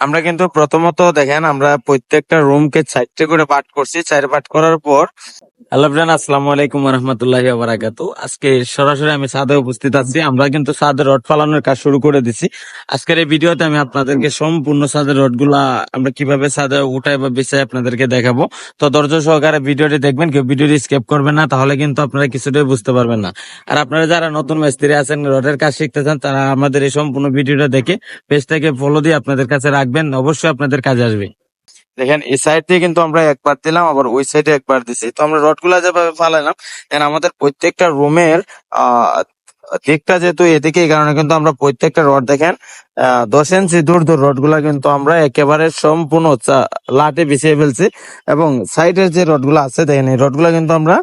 আমরা কিন্তু প্রথমত দেখেন, আমরা প্রত্যেকটা রুমকে চারটে করে পাঠ করছি। চার পাঠ করার পর হ্যালো ফ্রেন্ড আলাইকুম রহমতুল্লাহ আজকে সরাসরি আমি সাদে উপস্থিত আছি। আমরা কিন্তু সাদের রড ফালানোর কাজ শুরু করে দিছি। আজকের এই ভিডিওতে আমি আপনাদেরকে সম্পূর্ণ সাদের আমরা কীভাবে সাদে উঠাই বা বিছাই আপনাদেরকে দেখাবো। তো ধৈর্য সহকারে ভিডিওটি দেখবেন, কেউ ভিডিওটি স্কেপ করবেন না, তাহলে কিন্তু আপনারা কিছুটাই বুঝতে পারবেন না। আর আপনারা যারা নতুন মিস্ত্রি আছেন, রডের কাজ শিখতে চান, তারা আমাদের এই সম্পূর্ণ ভিডিওটা দেখে পেজটাকে ফলো দিয়ে আপনাদের কাছে রাখবেন অবশ্যই আপনাদের কাজে আসবে। দেখেন, এই সাইড থেকে কিন্তু আমরা একবার দিলাম, আবার ওই সাইডে একবার দিছি। তো আমরা রডগুলা যেভাবে ফালাইলাম আমাদের প্রত্যেকটা রুমের আহ দিকটা যেহেতু এদিকে এই কারণে কিন্তু আমরা প্রত্যেকটা রড দেখেন দশ ইঞ্চি দূর দূর রডগুলা কিন্তু আমরা একেবারে সম্পূর্ণ লাটে বিছিয়ে ফেলছি এবং সাইডের যে রডগুলা আছে দেখেন, এই রডগুলা কিন্তু আমরা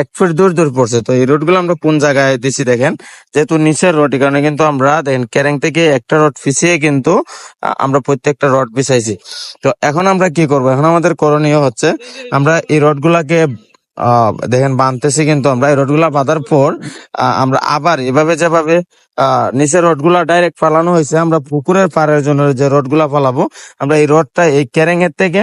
এক ফিট দূর দূর পড়ছে। তো এই রডগুলো আমরা কোন জায়গায় দিছি দেখেন? যেহেতু নিচের রড, এই কারণে কিন্তু আমরা দেখেন, ক্যারেং থেকে একটা রড ফিসিয়ে কিন্তু আমরা প্রত্যেকটা রড বিছাইছি। তো এখন আমরা কি করব? এখন আমাদের করণীয় হচ্ছে, আমরা এই রড গুলাকে দেখেন বাঁধতেছি কিন্তু আমরা। এই রডগুলা বাঁধার পর আমরা আবার এভাবে যেভাবে আহ, নিচের রডগুলা ডাইরেক্ট ফালানো হয়েছে আমরা পুকুরের পাড়ের জন্য যে রডগুলা ফালাবো আমরা এই রডটা এই ক্যারেং এর থেকে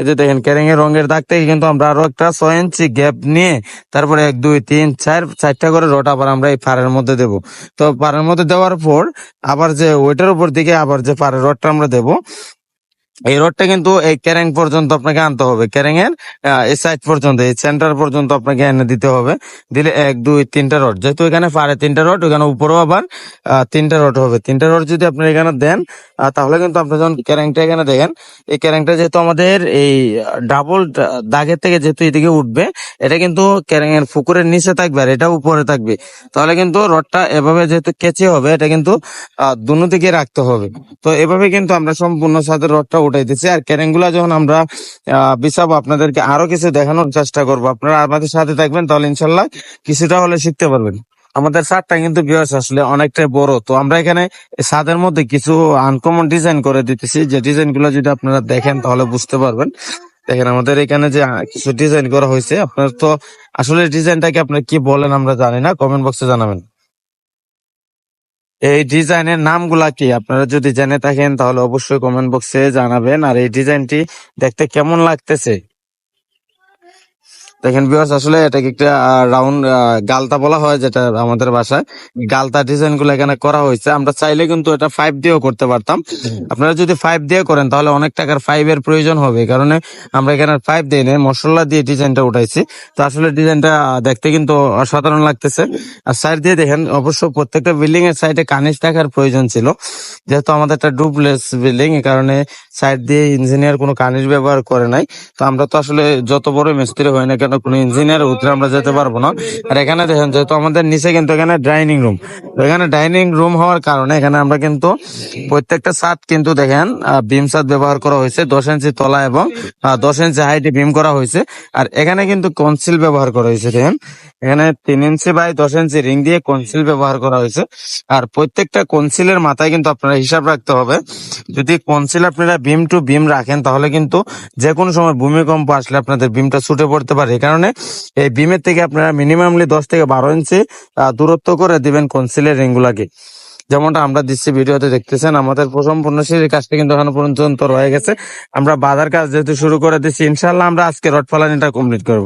এই যে দেখেন ক্যারেং এর রঙের দাগ থেকে কিন্তু আমরা আরও একটা ছয় ইঞ্চি গ্যাপ নিয়ে তারপরে এক দুই তিন চার চারটা করে রড আবার আমরা এই পাড়ের মধ্যে দেব। তো পাড়ের মধ্যে দেওয়ার পর আবার যে ওইটার উপর দিকে আবার যে পাড়ের রডটা আমরা দেবো এই রডটা কিন্তু এই ক্যারেং পর্যন্ত আপনাকে আনতে হবে। ক্যারেং এর এই সাইড পর্যন্ত, এই সেন্টার পর্যন্ত আপনাকে এনে দিতে হবে। দিলে এক, দুই, তিনটা রড যেহেতু এখানে পারে তিনটা রড ওখানে উপরেও আবার তিনটা রড হবে। তিনটা রড যদি আপনি এখানে দেন তাহলে কিন্তু আপনি যখন ক্যারেংটা এখানে দেখেন, এই ক্যারেংটা যেহেতু আমাদের এই ডাবল দাগের থেকে যেহেতু এদিকে উঠবে, এটা কিন্তু ক্যারেং এর পুকুরের নিচে থাকবে আর এটা উপরে থাকবে। তাহলে কিন্তু রডটা এভাবে যেহেতু কেচে হবে, এটা কিন্তু দুনো দিকে রাখতে হবে। তো এভাবে কিন্তু আমরা সম্পূর্ণ সাদের রডটা উঠাইতেছি আর ক্যারেংগুলা যখন আমরা বিছাবো, আপনাদেরকে আরও কিছু দেখানোর চেষ্টা করব। আপনারা আমাদের সাথে থাকবেন, তাহলে ইনশাল্লাহ কিছুটা হলে শিখতে পারবেন। আমাদের সারটা কিন্তু বিয়াস আসলে অনেকটাই বড়। তো আমরা এখানে সাদের মধ্যে কিছু আনকমন ডিজাইন করে দিতেছি। যে ডিজাইনগুলো যদি আপনারা দেখেন, তাহলে বুঝতে পারবেন। দেখেন, আমাদের এখানে যে কিছু ডিজাইন করা হয়েছে। আপনার তো আসলে ডিজাইনটাকে আপনার কি বলেন আমরা জানি না। কমেন্ট বক্সে জানাবেন। এই ডিজাইনের নামগুলা কি? আপনারা যদি জেনে থাকেন তাহলে অবশ্যই কমেন্ট বক্সে জানাবেন। আর এই ডিজাইনটি দেখতে কেমন লাগতেছে? দেখেন বিয়ার্স আসলে এটাকে একটা রাউন্ড গালতা বলা হয় যেটা আমাদের ভাষায় গালতা ডিজাইনগুলো এখানে করা হয়েছে। আমরা চাইলে কিন্তু এটা ফাইভ দিয়েও করতে পারতাম। আপনারা যদি ফাইভ দিয়ে করেন, তাহলে অনেক টাকার ফাইভ এর প্রয়োজন হবে। কারণে আমরা এখানে ফাইভ দিয়ে নেই, মশলা দিয়ে ডিজাইনটা উঠাইছি। তো আসলে ডিজাইনটা দেখতে কিন্তু অসাধারণ লাগতেছে। আর সাইড দিয়ে দেখেন, অবশ্য প্রত্যেকটা বিল্ডিং এর সাইডে কানিস থাকার প্রয়োজন ছিল। যেহেতু আমাদের একটা ডুপ্লেস বিল্ডিং এই কারণে সাইড দিয়ে ইঞ্জিনিয়ার কোনো কানিস ব্যবহার করে নাই। তো আমরা তো আসলে যত বড় মিস্ত্রি হয় না কোনো ইঞ্জিনিয়ার উত্তরে আমরা যেতে পারব না। আর এখানে দেখেন, যেহেতু আমাদের নিচে কিন্তু এখানে ডাইনিং রুম এখানে ডাইনিং রুম হওয়ার কারণে এখানে আমরা কিন্তু প্রত্যেকটা ছাদ কিন্তু দেখেন বিম ছাদ ব্যবহার করা হয়েছে, দশ ইঞ্চি তলা এবং দশ ইঞ্চি হাইটে বিম করা হয়েছে। আর এখানে কিন্তু কনসিল ব্যবহার করা হয়েছে, দেখেন। এখানে তিন ইঞ্চি বাই দশ ইঞ্চি রিং দিয়ে কনসিল ব্যবহার করা হয়েছে। আর প্রত্যেকটা কনসিলের মাথায় কিন্তু আপনারা হিসাব রাখতে হবে। যদি কনসিল আপনারা বিম টু বিম রাখেন, তাহলে কিন্তু যে কোনো সময় ভূমিকম্প আসলে আপনাদের বিমটা ছুটে পড়তে পারে। এই কারণে এই বিমের থেকে আপনারা মিনিমামলি দশ থেকে বারো ইঞ্চি দূরত্ব করে দিবেন কনসিলের রিংগুলাকে যেমনটা আমরা দিচ্ছি ভিডিওতে, দেখতেছেন? আমাদের সম্পূর্ণ সিঁড়ির কাজটা কিন্তু এখনও পর্যন্ত রয়ে গেছে। আমরা বাজার কাজ যেহেতু শুরু করে দিচ্ছি ইনশাল্লাহ আমরা আজকে রড ফালানিটা কমপ্লিট করব।